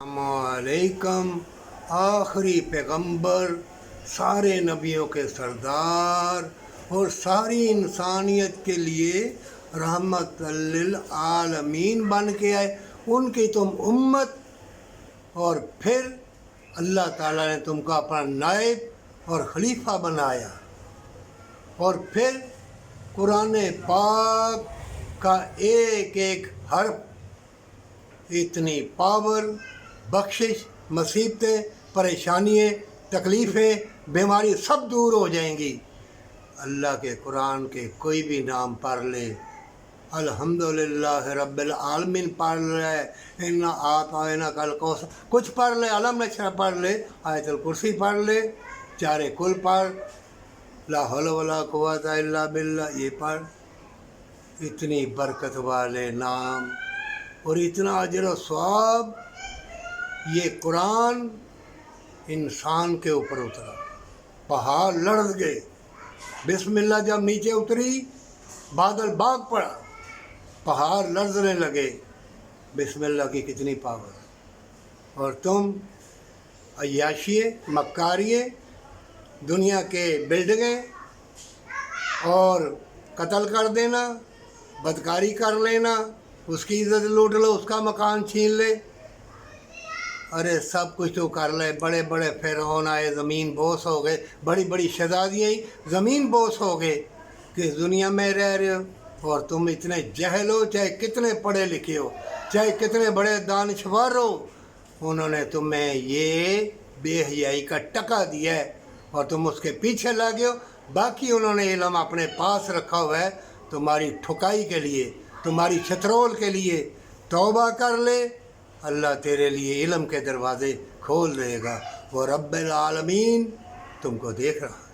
السلام علیکم، آخری پیغمبر، سارے نبیوں کے سردار اور ساری انسانیت کے لیے رحمت للعالمین بن کے آئے۔ ان کی تم امت اور پھر اللہ تعالیٰ نے تم کو اپنا نائب اور خلیفہ بنایا۔ اور پھر قرآن پاک کا ایک ایک حرف، اتنی پاور بخشش، مصیبتیں پریشانییں تکلیفیں، بیماری سب دور ہو جائیں گی۔ اللہ کے قرآن کے کوئی بھی نام پڑھ لے۔ الحمد للہ رب العالمین پڑھ لے۔ ان نہ کل کوس کچھ پڑھ لے، علم نشر پڑھ لے، آیت الکرسی پڑھ لے، چارے کل پڑھ۔ لا حول ولا قوت الا باللہ، یہ پڑھ۔ اتنی برکت والے نام اور اتنا اجر و ثواب یہ قرآن انسان کے اوپر اترا۔ پہاڑ لڑ گئے۔ بسم اللہ جب نیچے اتری، بادل باغ پڑا۔ پہاڑ لڑنے لگے۔ بسم اللہ کی کتنی پاور۔ اور تم عیاشیے، مکاریے، دنیا کے بلڈنگیں اور قتل کر دینا، بدکاری کر لینا، اس کی عزت لوٹ لو، اس کا مکان چھین لے۔ ارے سب کچھ تو کر لے، بڑے بڑے فرعون آئے، زمین بوس ہو گئے، بڑی بڑی شہزادیاں زمین بوس ہو گئے، کہ دنیا میں رہ رہے ہو، اور تم اتنے جہل ہو، چاہے کتنے پڑھے لکھے ہو، چاہے کتنے بڑے دانشور ہو، انہوں نے تمہیں یہ بے حیائی کا ٹکا دیا ہے، اور تم اس کے پیچھے لگے ہو، باقی انہوں نے علم اپنے پاس رکھا ہوا ہے، تمہاری ٹھکائی کے لیے، تمہاری چھترول کے لیے توبہ کر لے اللہ تیرے لیے علم کے دروازے کھول دے گا وہ رب العالمین تم کو دیکھ رہا